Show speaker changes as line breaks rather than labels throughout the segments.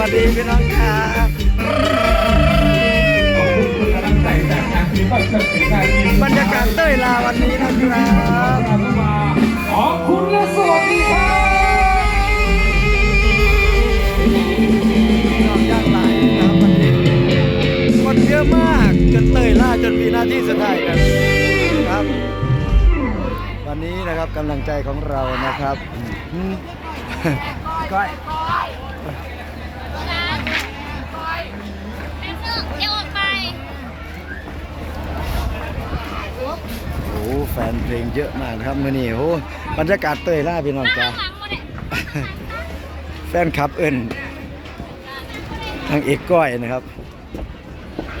วัสดีพี่น้องครับ
ขอบคุณกำลังใจจากทางทีมาเป็นการยิน
บรรยากาศเต้ยลาวันนี้นะครับ
เราเข้ามาขอบคุณและสวัสดีครับ
น้องยากหลายนะครับวันนี้คนเยอะมากจนเต้ยล่าจนมีหน้าที่สุดท้ายกันครับ วันนี้นะครับกำลังใจของเรานะครับก้อย
เพ
ลงเยอะมากนะครับมื่อนี้โอ้บรรยากาศเต้ยล่าพี่น้องจ้า
ข้างหลังหมดเลย
แฟนคลับเอิญทางเอกก้อยนะครับ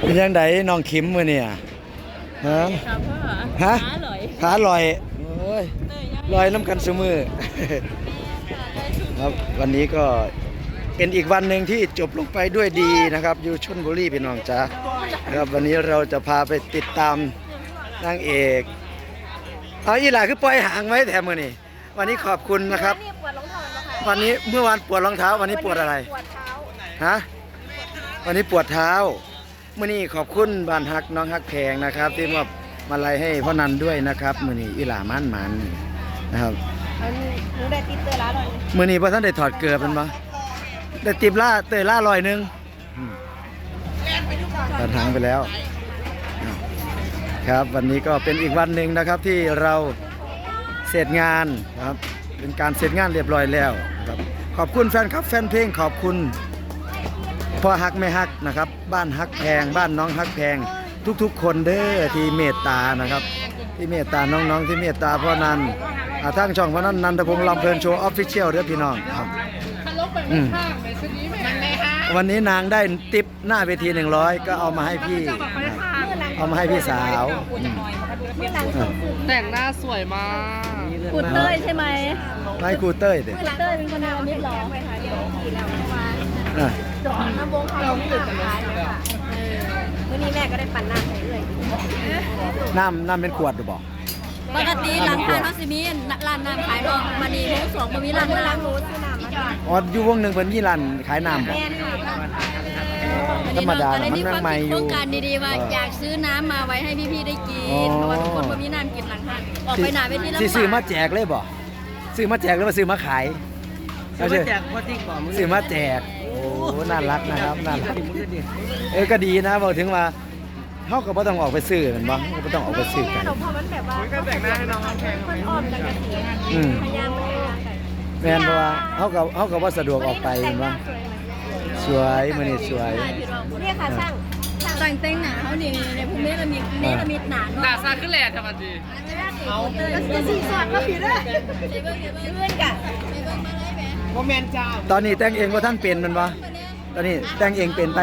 เป็นยังไงน้องคิมมือเนี่ยฮะ
ครับพ่อ
ฮะ
อร่อย
ขาลอยโอ้ยลอยน้ำกันเสมอครับวันนี้ก็เป็นอีกวันหนึ่งที่จบลงไปด้วยดีนะครับอยู่ชนบุรีพี่น้องจ้าครับวันนี้เราจะพาไปติดตามนางเอก เอาอีหล่าคือปล่อยหางไว้แถมมือนี่วันนี้ขอบคุณนะครับ
นี่ปวดรองเท้าแล้วค่ะ
วันนี้เมื่อวานปวดรองเท้า วันนี้ปวดอะไร
ปวดเท้า
ฮะวันนี้ปวดเท้ามื่อนี้ขอบคุณบ้านฮักน้องฮักแพงนะครับ ที่มอบมาลัยให้พ่อนันด้วยนะครับมื่อนี้อีหลามันมันนะครับ
อันนี้หนูได้ติดเตอร์แล้วเลย
มื่อนี้พ่อท่านได้ถอดเกลือเป็นปะได้ติบล่าเตยล่าลอยหนึงอืมตัดหางไปแล้วอะ ครับ วันนี้ก็เป็นอีกวันหนึ่งนะครับที่เราเสร็จงานนะครับเป็นการเสร็จงานเรียบร้อยแล้วครับขอบคุณแฟนครับแฟนเพลงขอบคุณพ่อฮักแม่ฮักนะครับ บ้านฮักแพง บ้านน้องฮักแพง ทุกๆ คนเด้อที่เมตตานะครับ ที่เมตตาน้องๆที่เมตตาพ่อนันอ่าทางช่องพ่อนันนันทพงศ์ลำเพลินโชว์ออฟฟิเชียลเด้อพี่น้องครับอืมวันนี้นางได้ติปหน้าเวที 100 ก็เอามาให้พี่นะครับ เอามาให้พี่สาวอืมอะ
แต่งหน้าสวยมาก
ขุดเต้ยใช่ไหม
ให้ครูเต้ยเด้อ
ขุดเต้ยเป็นคนเอามิดหรอไปหาเดี๋ยวขี่แล้วมา
อะ
จบน้ำวงเขาไม่ตื่นกันเลยค่ะวันนี้แม่ก็ได้ปั่นน้ำให้เลย
น้ำน้ำเป็นขวดหรือเปล่า
ปกติร้านขายเขาสิมีร้านน้ำขายดอกมันนี่รู้สองมันมีร้าน
เวลา
น้ำ
หนูซื้อน้ำมาก่อน
อ๋ออยู่วงหนึ่งเพิ่นยี่รันขายน้ำบ่
แม่นี่ค่ะ
ธรรมดา
อัน
มัน
นี้
นั่
ควางม
ใหม่
คิด
อ
โคร
ยู่
งการดีๆว่า
เออ
อ
อ
ยากซื้อน้ำมาไว้ให้พี่ๆได้กิ
อ๋อ
นเพราะว่าทุกคนบ่มีน้ำกินหลังห้างออกไปหนาเวทีลำบาก
สิซื้อมาแจกเลยบ่ซื้อมาแจกหรือว่าซื้อมาขายซื้อมาแจกพ่อติ๊กบ่ซื้อมาแจกโอ้น่ารักนะครับน่ารักเออก็ดีนะบอกถึงว่า เฮาก็บ่ต้องออกไปซื้อแมันบ่เฮาก็บ่ต้องออกไปซื้อกัน
หนูพอมันแบบว่าก็แต่งหน้าให้น้องแข็งมันอ้อมกันกะทิ
อืม
พยายามมันกัน
แม่นบ่ว่าเฮาก็เฮาก็บ่สะดวกออกไปแม่นบ่สวยมื้อนี้สวย
เนี่ยค่ะช่าง
แต่งแต่งหนาเขานี่ในภูมิเนรมิตเนรมิตหนา
หน้า
เนาะ
ซาขึ้นแหลกธรรมดี
เอา
แล้วจะสีสอดก็ผิดเลยเพื่อนกัน
โมเมนจ้า
ตอนนี้แต่งเองบ่ทันเป็นแมันบ่ตอนนี้แต่งเองเป็นไป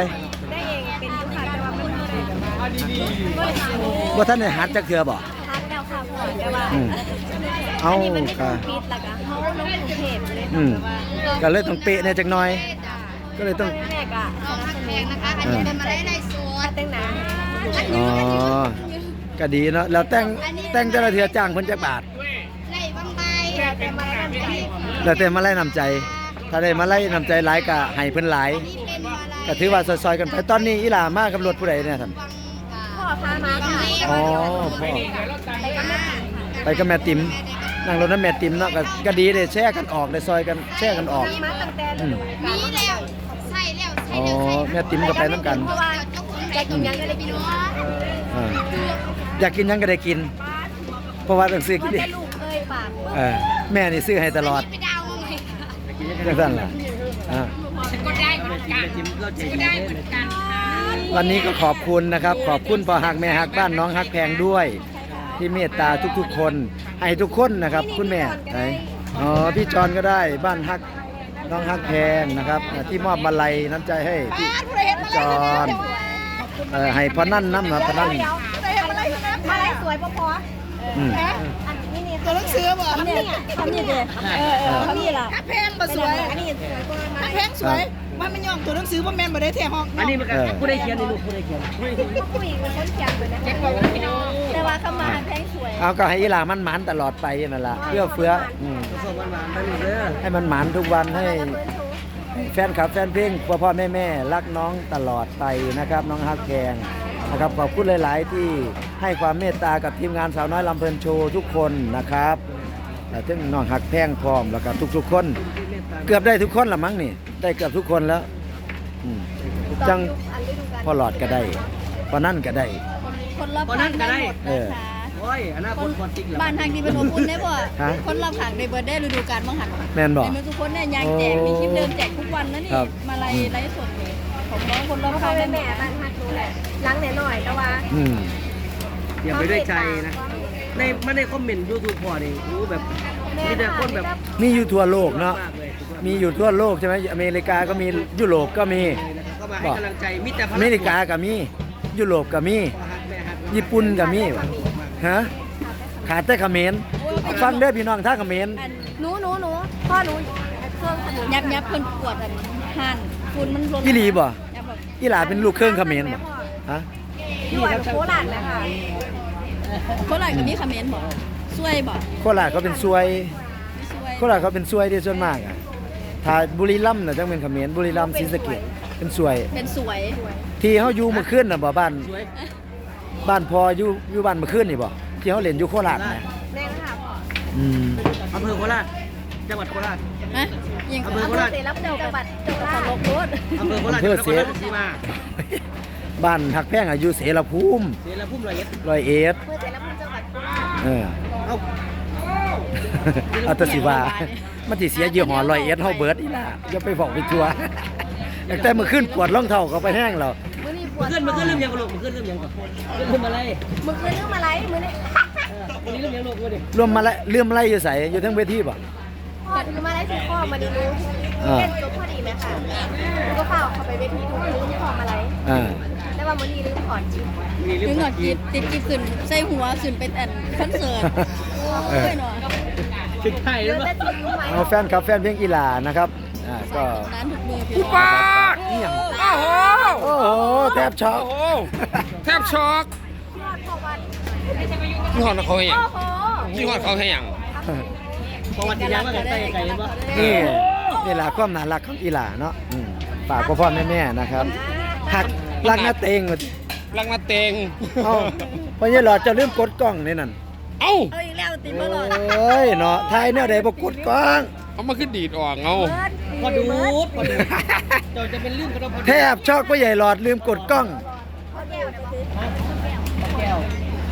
ได้เอาดี
บ่ทันได้หัดจักเทื่อบ่
ทักแล้วค่ะพ่อแต่ว่า
อืมเอา
อันนี้มันไม่
ค่ะ
ถูกปิดแล้วก็เขาลงกรุงเทพเลย
อืม
แบบว่า
ก็เลยต้องเป๊ะแหน่จักหน่อย ก็เลยต้อง
แม่ก็สนับสนุนนะคะ
อันนี้เป็นมาได้ใน
แต่งหน้า
อ๋อ ก็ดีเนาะ แล้วแต่งแต่งแต่ละเทือจ้างเพิ่นจักบาท
แต่แต่มาแล้วกันที่
แล้วแต่มาไล่นำใจ ถ้าได้มาไล่นำใจหลายก็ให้เพิ่นหลายก็ถือว่าซอยๆกันไป ตอนนี้อีหลามากับรถผู้ใดเนี่ยท่าน
พ่อ พามาค่ะ
อ๋อพ่อ
ไปกับแม่
ไปกับแม่ติ๋มนั่งรถนั้นแม่ติ๋มเนาะก็ก็ดีเด้แชร์กันออกได้ซอยกันแชร์กันออก
มาตั้งแต่
อืม
มีแล้ว
อ๋อแม่ติ๋มก็ไปนํกัน
เพราะว่าจะกินยังก็ได้กิน
อ่าอยากกินหยังก็ได้กิน เพราะว่าต้องซื้อ
ก็
กินเอ
ได้
ง
ลูกเคยฝาก
เออแม่นี่ซื้อให้ตลอดจังซั่นล่ะอ่า วันนี้ก็ขอบคุณนะครับ ขอบคุณพ่อฮักแม่ฮักบ้านน้องฮักแพงด้วย ที่เมตตาทุกๆ คนให้ทุกคนนะครับ คุณแม่ไหนอ๋อพี่จอนก็ได้บ้านฮักน้องฮักแพงนะครับ ที่มอบมาลัยน้ำใจให้พี่จอนเออให้พอนั่นน้ำนะพอนั่น
เดี๋ยสวยพอ
อืม
ๆอั นนี้นี่ตัวหนังสือบ่ทำนี่ทำนี่เด้เออเออทำนี่ล่ะ
ถ้าแพงบ่สวย
อันนี้สวยกว่า
ถ้าแพงสวยมันไม่ยอมตัวหนังสือบ่แม่นบ่ได้แท้ห้อง
อันนี้มันก็
เออ
ผู้ได้เขียนในลูกผู้ได้เขียน
ผู้หญิงเป็นคนเขียนเลยนะแต่ว่าเขามาแพงสวย
เอาก็ให้อีหลามันหมานตลอดไปนั่นแหละเพื่อเฟื้ออืม
ส่งมันมาได้เลยเด้อ
ให้มันหมานทุกวันให้แฟนคลับแฟนเพลงพ่อพ่อแม่แม่รักน้องตลอดไปนะครับ น้องฮักแพง นะครับขอบคุณหลาย ๆ ที่ให้ความเมตตากับทีมงานสาวน้อยลำเพลินโชว์ทุกคนนะครับแต่ถึงน้องฮักแพงพร้อมแล้วก็ทุก ๆ คน เกือบได้ทุกคนละมั้งนี่ ได้เกือบทุกคนแล้วอืมจัง
อันฤดูกาล
พ่อหลอดก็ได้พอนั่นก็ได้
คนรอบข้างได้หมด
เออ
นะคะ
โอ้ยอนาคตคนจริงเหรอ
บ้านทางดีเป็นอบอุ่นได้บ่
ฮะ
คนรอบข้างได้เบิร์ดได้ฤดูกาลบ้างหัน
แม่นบอก
ในมือทุกคนเนี่ยยางแจกมีคลิปเดิมแจกทุกวันนะนี่
ครับ
มาลัยไลฟ์สดเลยของน้องคนรอบ
พ่อ
ข้าง
แม่
ได้หม
แม่
ด
บ้านฮักรู้แห ละล้างแหน่หน่อยแต่ว่า
อืม
อย่าไปด้วยใจนะในไม่ได้คอมเมนต์ยูทูบพอนี่รู้แบบมีแต่คนแบบ
มีอยู่ทั่วโลกเนาะ
มากเลย
มีอยู่ทั่วโลกใช่ไหมอเมริกาก็มียุโรปก็มี
เข้ามาให้กำลังใจมีแต่พลั
องเมริกาก็มียุโรปก็มี
พ่อฮักแม่ฮัก
ญี่ปุ่นก็มีฮะขาดแต่เขมรฟังเด้อพี่น้องถ้าเขมร
อัน
หนูหนูหนูพ่อหนูเครื่องขนม
ยับยับเพิ่นปวดอันหันฝุ่นมันลน
อีหลีบ่
ยับแบบ
อีหลาเป็นลูกเครื่องเขมรบ่ฮะ
อยู่อันโคราชนะคะ
โคราชกับนี่คอมเมนต์บอกช่วยบอก
โคราชเขาเป็นซวย
ช่วย
โคราชเขาเป็นซวยที่ส่วนมากอะถ้าบุรีรัมย์น่ะจังเป็นเขมรบุรีรัมย์ศรีสะเกษเป็นซวย
เป็นสวย
ที่เฮาอยู่เมื่อคืนน่ะบ่บ้าน
สวย
บ้านพออยู่อยู่บ้านเมื่อคืนนี่บ่ที่เฮาเล่นอยู่โคราชนะ
แม่นะคะพ่อ
อืม
อำเภอโคราชจังหวัดโคราช
ฮะยิง
อำ
กับ
เภอ
อำ
โค
เภอ
ราช
เสรับจังหวัดจังห
ส
วัด
ลบรถ
อำเภอโคราชจังหวัดนครราชสีมา
บ้านหักแพงอายุเสรภูมิ
เสรภูมิร้อยเอ็ด
ร้อยเอ็ด
เมื่อเสรับจังหวัดโคราช
เออ
เอ้า
เอาแตสิว่ามันสิเสียยี่ห้อร้อยเอ็ดเฮาเบิดอีหล่ะอย่าไปบอกไปทัวตั้งแต่เมื่อคืนปวดรองเท้าก็ไปแห้งแล้ว
มื้อนี้ปว
มา
ด
ขึ้นมาขึ้นเรื่องยังกระโหลกมาขึ้นเรื่องยังก่อนเรื่องอะไร
มื้อคืนนึกมาไรมื้อนี้
เออวันนี้เรื่องยังโลกมาดิ
รวมมาละเลื่อมไล่อยู่ใส่อยู่ทั้งเวทีบ่
พ่อถือมาไรสิพ่อมาดีรู้
อ่า
เล่นจบพอดีไหมคะหนูก็เฝ้าเข้าไปเวทีทุกลืมพ่อมาไร
อ่า
แต่ว่ามื้อนี้ลืมขอนจริง
มีเรื่
ถึ
อง
งหน
ข
อ
อ
ด
ง
กีดติดกีดขึ้นใส่หัวขึ้นเป็นอันคอนเสิร์ตโอ้ยหนอ
ติดไข่
เดื
หรือ
อน
เปล่า
แต่จริงรู้ไหม
เอาแฟนครับแฟนเพลงอีหลานะครับอ่าก็
ร้านถูกมือพี่น้อง
นี่หยัง
โอ้โห
โอ้โหแทบช็อก
โอ้โห แทบช็อก
ยอดพ่อวัน
ยี่ห้อเขาให้หยัง
โอ้โห
ยี่ห้อเขาให้หยัง
ประวัติยังว่ากันใต้ไก่เห็นปะ
นี่นี่แหละความน่ารักของอีหลาเนาะอืมฝากพ่อพ่อแม่แม่นะครับหักรักหน้าเตงหมด
ลังนาเตง
เอ้าเพราะนี่หลอดจะลืมกดกล้องนี่นั่น
เอ้า
เอาอีกแล้วติดมาหลอด
โอ้ยเนาะไทยเนี่ยได้บ่กดกล้อง
เอามาขึ้นดีดออกเอา
พอดูดพอดูดเจ้าจะเป็นเรื่องก็ต้องพอดู
แทบช็อกพ่อใหญ่หลอดลืมกดกล้อง
พ่อแก้วไปซื้อ
แก้ว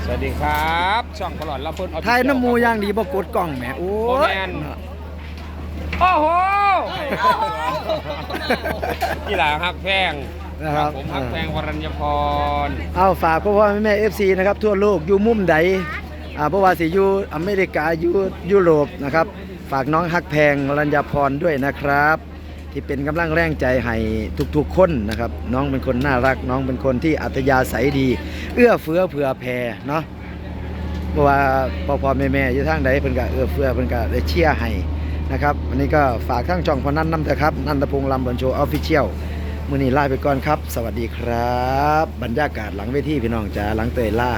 สวัสดีครับ ช่องตลอดรับเพิ่นออฟฟิ
ไท
เชี
ย
ล
น้ำมูย่างดีบ่กดกล้องแหมโอ้
โอ้
ย
แมนโอ้โหกีฬาฮักแพง
นะครับ
ผมฮักแพงวรัญญพร
เอาฝากพ่อพ่อแม่แม่ FC นะครับทั่วโลกอยู่มุมใดอ่าเพราะว่าสิอยู่อเมริกาอยู่ยุโรปนะครับ ฝากน้องฮักแพงรัญญาพรด้วยนะครับ ที่เป็นกำลังแรงใจให้ทุกๆคนนะครับ น้องเป็นคนน่ารัก น้องเป็นคนที่อัธยาศัยดี เอื้อเฟื้อเผื่อแผ่เนาะเพราะว่าพ่อพ่อแม่แม่อยู่ทางใดเพิ่นก็เอื้อเฟื้อเพิ่นก็ได้เชียร์ให้นะครับวันนี้ก็ฝากทั้งช่องพอนันนำเถอะครับนันทพงษ์ลำบนโชว์ออฟฟิเชียลมื้อนี้ลาไปก่อนครับ สวัสดีครับ บรรยากาศหลังเวทีพี่น้องจ๋าหลังเตยล่า